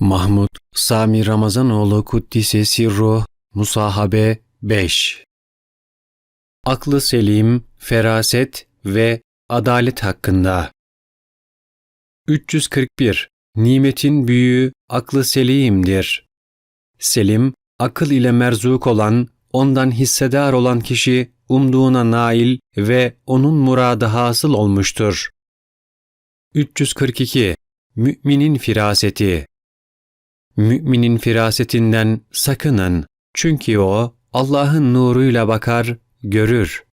Mahmud Sami Ramazanoğlu Kuddise Sirruh Musahabe 5 Aklı selim, feraset ve adalet hakkında. 341 Nimetin büyüğü aklı selimdir. Selim, akıl ile merzuk olan, ondan hissedar olan kişi umduğuna nail ve onun muradı hasıl olmuştur. 342 Müminin firaseti Müminin firasetinden sakının. Çünkü o Allah'ın nuruyla bakar, görür.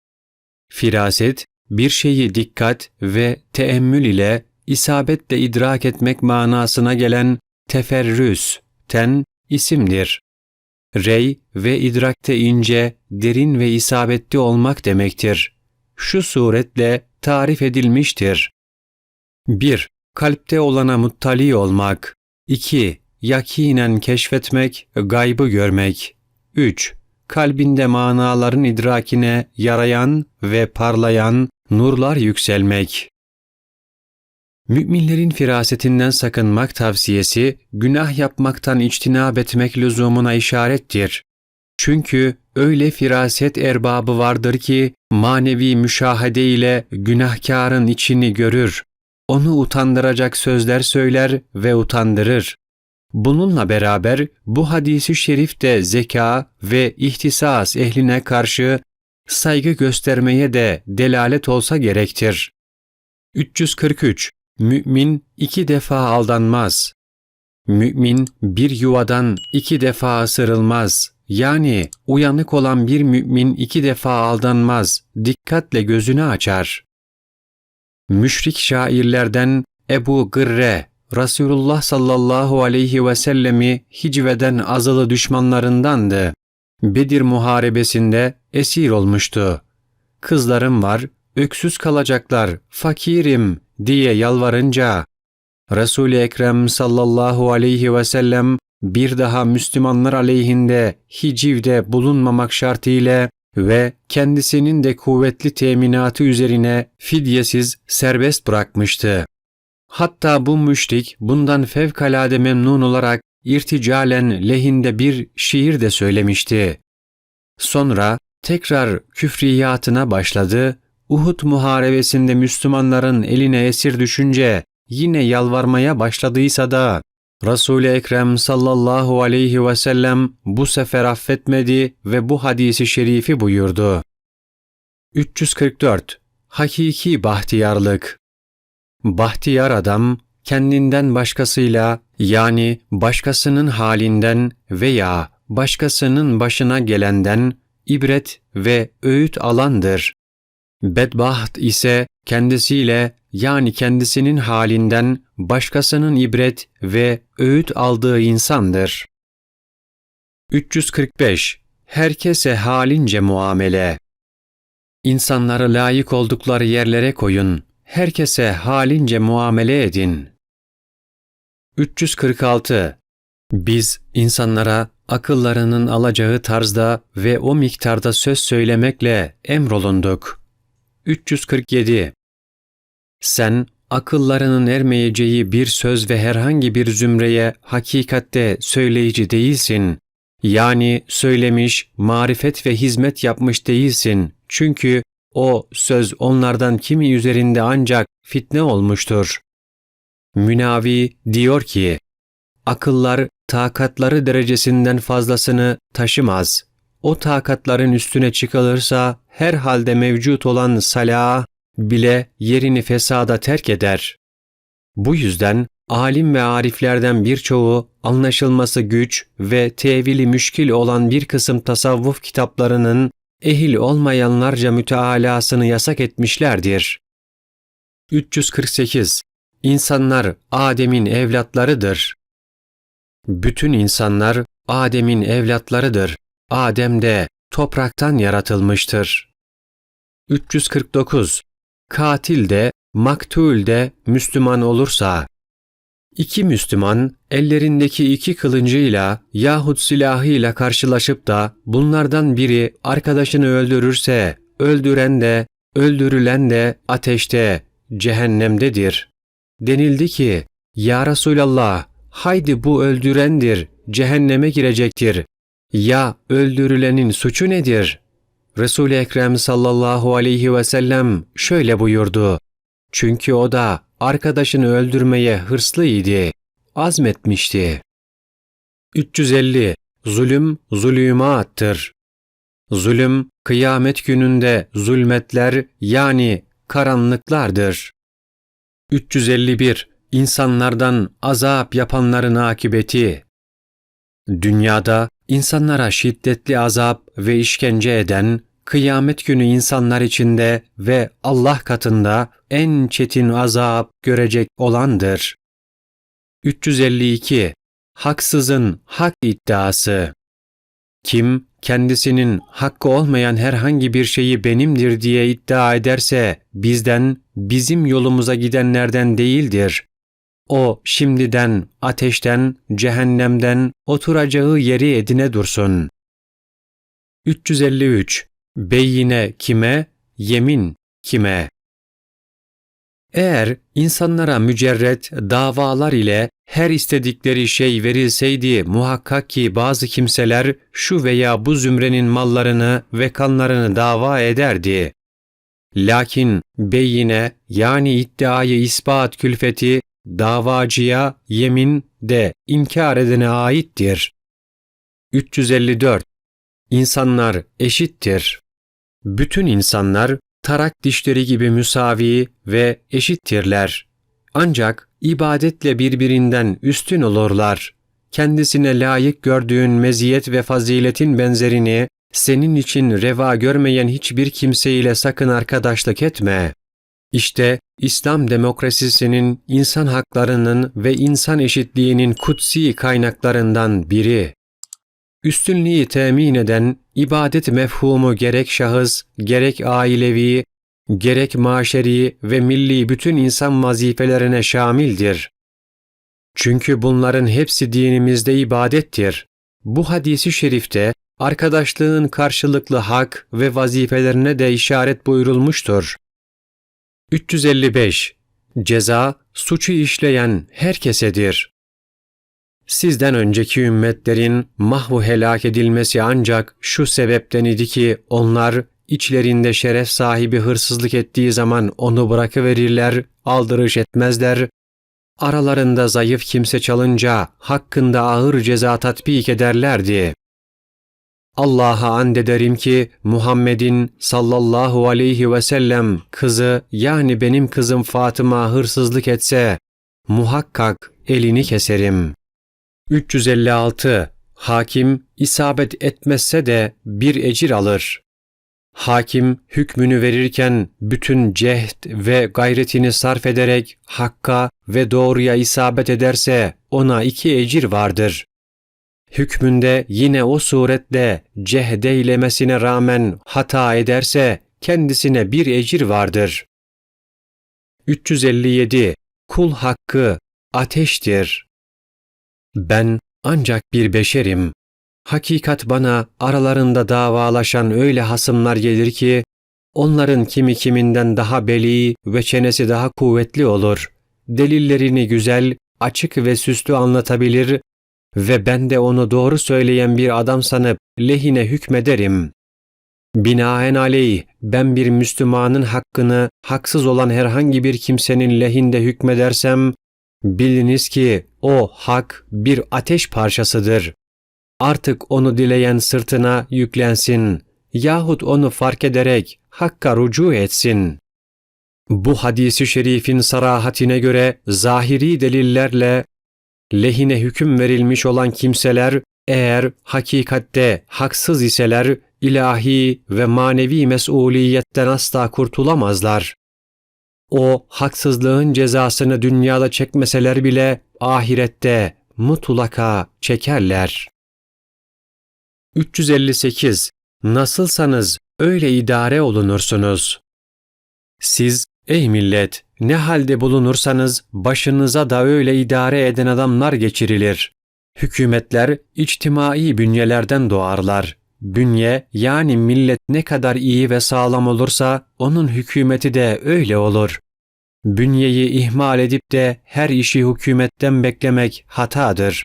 Firaset, bir şeyi dikkat ve teemmül ile isabetle idrak etmek manasına gelen teferrüs, ten isimdir. Rey ve idrakte ince, derin ve isabetli olmak demektir. Şu suretle tarif edilmiştir. 1. Kalpte olana muttali olmak. 2 yakinen keşfetmek, gaybı görmek. 3. Kalbinde manaların idrakine yarayan ve parlayan nurlar yükselmek. Müminlerin firasetinden sakınmak tavsiyesi, günah yapmaktan içtinab etmek lüzumuna işarettir. Çünkü öyle firaset erbabı vardır ki, manevi müşahede ile günahkarın içini görür. Onu utandıracak sözler söyler ve utandırır. Bununla beraber bu hadisi şerif de zeka ve ihtisas ehline karşı saygı göstermeye de delalet olsa gerektir. 343. Mümin iki defa aldanmaz. Mümin bir yuvadan iki defa ısırılmaz. Yani uyanık olan bir mümin iki defa aldanmaz, dikkatle gözünü açar. Müşrik şairlerden Ebu Gırre Resulullah sallallahu aleyhi ve sellemi hicveden azılı düşmanlarındandı. Bedir muharebesinde esir olmuştu. Kızlarım var, öksüz kalacaklar, fakirim diye yalvarınca Resul-i Ekrem sallallahu aleyhi ve sellem bir daha Müslümanlar aleyhinde hicivde bulunmamak şartıyla ve kendisinin de kuvvetli teminatı üzerine fidyesiz serbest bırakmıştı. Hatta bu müşrik bundan fevkalade memnun olarak irticalen lehinde bir şiir de söylemişti. Sonra tekrar küfriyatına başladı, Uhud muharebesinde Müslümanların eline esir düşünce yine yalvarmaya başladıysa da Resul-i Ekrem sallallahu aleyhi ve sellem bu sefer affetmedi ve bu hadisi şerifi buyurdu. 344 Hakiki bahtiyarlık Bahtiyar adam kendinden başkasıyla yani başkasının halinden veya başkasının başına gelenden ibret ve öğüt alandır. Bedbaht ise kendisiyle yani kendisinin halinden başkasının ibret ve öğüt aldığı insandır. 345. Herkese halince muamele. İnsanları layık oldukları yerlere koyun herkese halince muamele edin. 346. Biz insanlara akıllarının alacağı tarzda ve o miktarda söz söylemekle emrolunduk. 347. Sen akıllarının ermeyeceği bir söz ve herhangi bir zümreye hakikatte söyleyici değilsin. Yani söylemiş, marifet ve hizmet yapmış değilsin. Çünkü o söz onlardan kimi üzerinde ancak fitne olmuştur. Münavi diyor ki, akıllar takatları derecesinden fazlasını taşımaz. O takatların üstüne çıkılırsa herhalde mevcut olan salah bile yerini fesada terk eder. Bu yüzden alim ve ariflerden birçoğu anlaşılması güç ve tevili müşkil olan bir kısım tasavvuf kitaplarının ehil olmayanlarca mütealasını yasak etmişlerdir. 348. İnsanlar Adem'in evlatlarıdır. Bütün insanlar Adem'in evlatlarıdır. Adem de topraktan yaratılmıştır. 349. Katil de, maktul de Müslüman olursa, İki Müslüman ellerindeki iki kılıncıyla yahut silahıyla karşılaşıp da bunlardan biri arkadaşını öldürürse öldüren de öldürülen de ateşte cehennemdedir. Denildi ki ya Resulallah haydi bu öldürendir, cehenneme girecektir. Ya öldürülenin suçu nedir? Resul-i Ekrem sallallahu aleyhi ve sellem şöyle buyurdu. Çünkü o da arkadaşını öldürmeye hırslıydı, azmetmişti. 350. Zulüm zulümattır. Zulüm, kıyamet gününde zulmetler yani karanlıklardır. 351. İnsanlardan azap yapanların akibeti. Dünyada insanlara şiddetli azap ve işkence eden, kıyamet günü insanlar içinde ve Allah katında en çetin azap görecek olandır. 352. Haksızın hak iddiası. Kim kendisinin hakkı olmayan herhangi bir şeyi benimdir diye iddia ederse bizden, bizim yolumuza gidenlerden değildir. O şimdiden ateşten, cehennemden oturacağı yeri edine dursun. 353. Beyine kime, yemin kime? Eğer insanlara mücerret davalar ile her istedikleri şey verilseydi muhakkak ki bazı kimseler şu veya bu zümrenin mallarını ve kanlarını dava ederdi. Lakin beyine yani iddiayı ispat külfeti davacıya yemin de inkar edene aittir. 354. İnsanlar eşittir. Bütün insanlar tarak dişleri gibi müsavi ve eşittirler. Ancak ibadetle birbirinden üstün olurlar. Kendisine layık gördüğün meziyet ve faziletin benzerini senin için reva görmeyen hiçbir kimseyle sakın arkadaşlık etme. İşte İslam demokrasisinin insan haklarının ve insan eşitliğinin kutsi kaynaklarından biri. Üstünlüğü temin eden ibadet mefhumu gerek şahıs, gerek ailevi, gerek maşeri ve milli bütün insan vazifelerine şamildir. Çünkü bunların hepsi dinimizde ibadettir. Bu hadisi şerifte arkadaşlığın karşılıklı hak ve vazifelerine de işaret buyurulmuştur. 355. Ceza, suçu işleyen herkesedir. Sizden önceki ümmetlerin mahvu helak edilmesi ancak şu sebepten idi ki onlar içlerinde şeref sahibi hırsızlık ettiği zaman onu bırakıverirler, aldırış etmezler, aralarında zayıf kimse çalınca hakkında ağır ceza tatbik ederlerdi. Allah'a and ederim ki Muhammed'in sallallahu aleyhi ve sellem kızı yani benim kızım Fatıma hırsızlık etse muhakkak elini keserim. 356. Hakim isabet etmezse de bir ecir alır. Hakim hükmünü verirken bütün cehd ve gayretini sarf ederek hakka ve doğruya isabet ederse ona iki ecir vardır. Hükmünde yine o suretle cehdeylemesine rağmen hata ederse kendisine bir ecir vardır. 357. Kul hakkı ateştir. Ben ancak bir beşerim. Hakikat bana aralarında davalaşan öyle hasımlar gelir ki, onların kimi kiminden daha beli ve çenesi daha kuvvetli olur. Delillerini güzel, açık ve süslü anlatabilir ve ben de onu doğru söyleyen bir adam sanıp lehine hükmederim. Binaenaleyh ben bir Müslümanın hakkını haksız olan herhangi bir kimsenin lehinde hükmedersem, biliniz ki o hak bir ateş parçasıdır. Artık onu dileyen sırtına yüklensin yahut onu fark ederek hakka rucu etsin. Bu hadisi şerifin sarahatine göre zahiri delillerle lehine hüküm verilmiş olan kimseler eğer hakikatte haksız iseler ilahi ve manevi mesuliyetten asla kurtulamazlar. O haksızlığın cezasını dünyada çekmeseler bile ahirette mutlaka çekerler. 358. Nasılsanız öyle idare olunursunuz. Siz ey millet ne halde bulunursanız başınıza da öyle idare eden adamlar geçirilir. Hükümetler içtimai bünyelerden doğarlar. Bünye yani millet ne kadar iyi ve sağlam olursa onun hükümeti de öyle olur. bünyeyi ihmal edip de her işi hükümetten beklemek hatadır.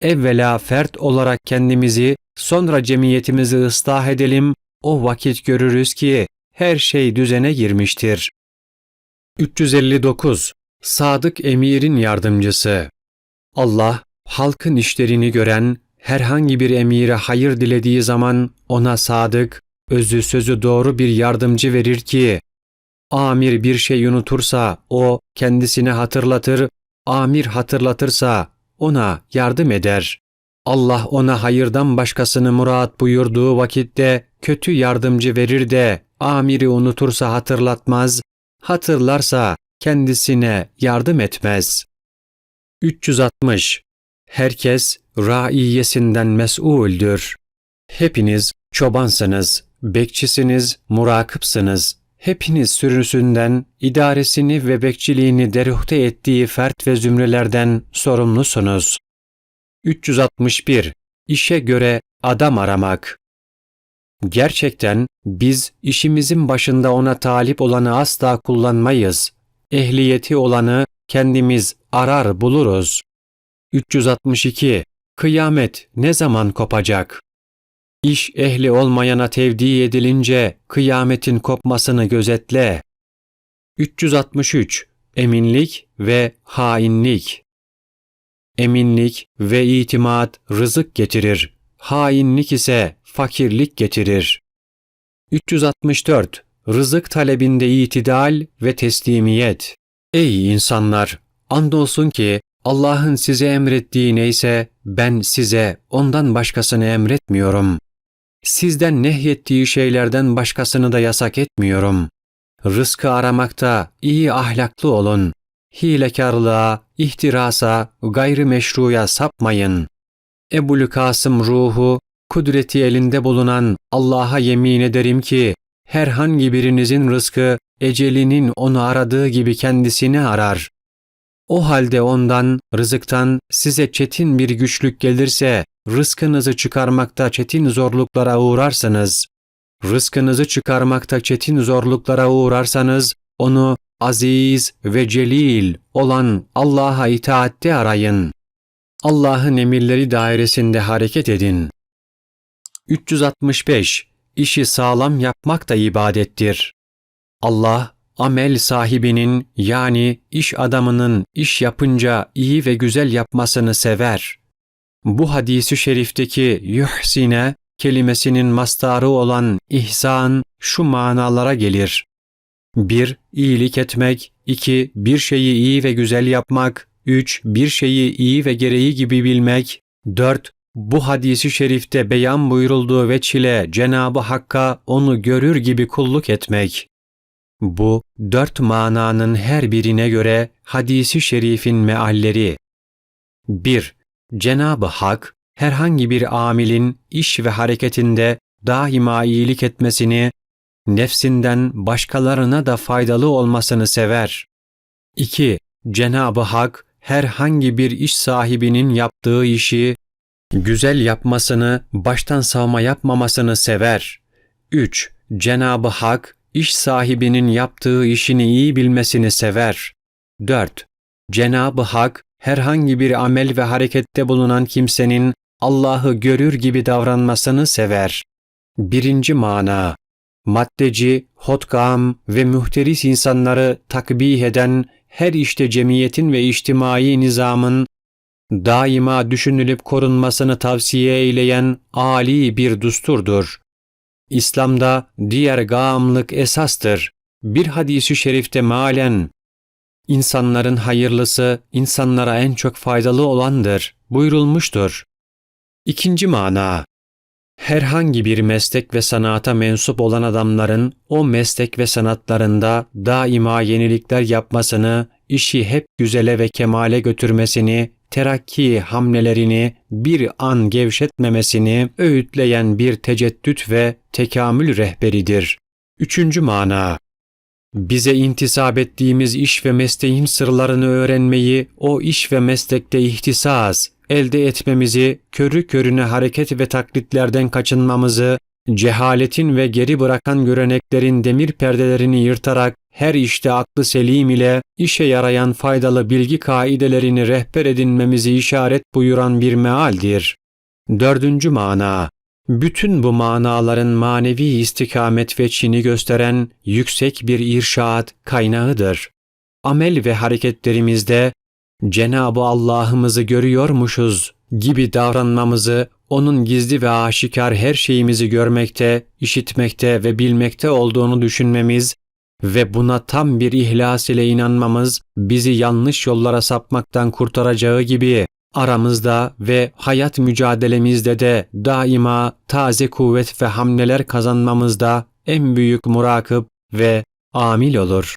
Evvela fert olarak kendimizi, sonra cemiyetimizi ıslah edelim, o vakit görürüz ki her şey düzene girmiştir. 359. Sadık Emir'in yardımcısı Allah, halkın işlerini gören, herhangi bir emire hayır dilediği zaman ona sadık, özü sözü doğru bir yardımcı verir ki, amir bir şey unutursa o kendisine hatırlatır, amir hatırlatırsa ona yardım eder. Allah ona hayırdan başkasını murat buyurduğu vakitte kötü yardımcı verir de amiri unutursa hatırlatmaz, hatırlarsa kendisine yardım etmez. 360. Herkes raiyesinden mes'uldür. Hepiniz çobansınız, bekçisiniz, murakıpsınız. Hepiniz sürüsünden, idaresini ve bekçiliğini deruhte ettiği fert ve zümrelerden sorumlusunuz. 361. İşe göre adam aramak. Gerçekten biz işimizin başında ona talip olanı asla kullanmayız. Ehliyeti olanı kendimiz arar buluruz. 362. Kıyamet ne zaman kopacak? İş ehli olmayana tevdi edilince kıyametin kopmasını gözetle. 363. Eminlik ve hainlik. Eminlik ve itimat rızık getirir. Hainlik ise fakirlik getirir. 364. Rızık talebinde itidal ve teslimiyet. Ey insanlar! Andolsun ki Allah'ın size emrettiği neyse ben size ondan başkasını emretmiyorum. Sizden nehyettiği şeylerden başkasını da yasak etmiyorum. Rızkı aramakta iyi ahlaklı olun. Hilekarlığa, ihtirasa, gayrimeşruya sapmayın. Ebu Kasım ruhu, kudreti elinde bulunan Allah'a yemin ederim ki, herhangi birinizin rızkı, ecelinin onu aradığı gibi kendisini arar. O halde ondan, rızıktan size çetin bir güçlük gelirse, rızkınızı çıkarmakta çetin zorluklara uğrarsınız. Rızkınızı çıkarmakta çetin zorluklara uğrarsanız, onu aziz ve celil olan Allah'a itaatte arayın. Allah'ın emirleri dairesinde hareket edin. 365. İşi sağlam yapmak da ibadettir. Allah, amel sahibinin yani iş adamının iş yapınca iyi ve güzel yapmasını sever. Bu hadisi şerifteki yuhsine kelimesinin mastarı olan ihsan şu manalara gelir. 1. İyilik etmek 2. Bir şeyi iyi ve güzel yapmak 3. Bir şeyi iyi ve gereği gibi bilmek 4. Bu hadisi şerifte beyan buyurulduğu veçile Cenabı Hakk'a onu görür gibi kulluk etmek. Bu dört mananın her birine göre hadisi şerifin mealleri. 1. Cenab-ı Hak herhangi bir amilin iş ve hareketinde daima iyilik etmesini, nefsinden başkalarına da faydalı olmasını sever. 2. Cenab-ı Hak herhangi bir iş sahibinin yaptığı işi güzel yapmasını, baştan savma yapmamasını sever. 3. Cenab-ı Hak iş sahibinin yaptığı işini iyi bilmesini sever. 4. Cenab-ı Hak herhangi bir amel ve harekette bulunan kimsenin Allah'ı görür gibi davranmasını sever. Birinci mana Maddeci, hotkam ve muhteris insanları takbih eden her işte cemiyetin ve içtimai nizamın daima düşünülüp korunmasını tavsiye eyleyen âli bir dusturdur. İslam'da diğer gâmlık esastır. Bir hadisi şerifte malen, insanların hayırlısı insanlara en çok faydalı olandır buyurulmuştur. İkinci mana, herhangi bir meslek ve sanata mensup olan adamların o meslek ve sanatlarında daima yenilikler yapmasını, işi hep güzele ve kemale götürmesini terakki hamlelerini bir an gevşetmemesini öğütleyen bir teceddüt ve tekamül rehberidir. Üçüncü mana bize intisap ettiğimiz iş ve mesleğin sırlarını öğrenmeyi, o iş ve meslekte ihtisas, elde etmemizi, körü körüne hareket ve taklitlerden kaçınmamızı, cehaletin ve geri bırakan göreneklerin demir perdelerini yırtarak her işte aklı selim ile işe yarayan faydalı bilgi kaidelerini rehber edinmemizi işaret buyuran bir mealdir. Dördüncü mana bütün bu manaların manevi istikamet ve çini gösteren yüksek bir irşad kaynağıdır. Amel ve hareketlerimizde Cenab-ı Allah'ımızı görüyormuşuz gibi davranmamızı, onun gizli ve aşikar her şeyimizi görmekte, işitmekte ve bilmekte olduğunu düşünmemiz ve buna tam bir ihlas ile inanmamız bizi yanlış yollara sapmaktan kurtaracağı gibi aramızda ve hayat mücadelemizde de daima taze kuvvet ve hamleler kazanmamızda en büyük murakip ve amil olur.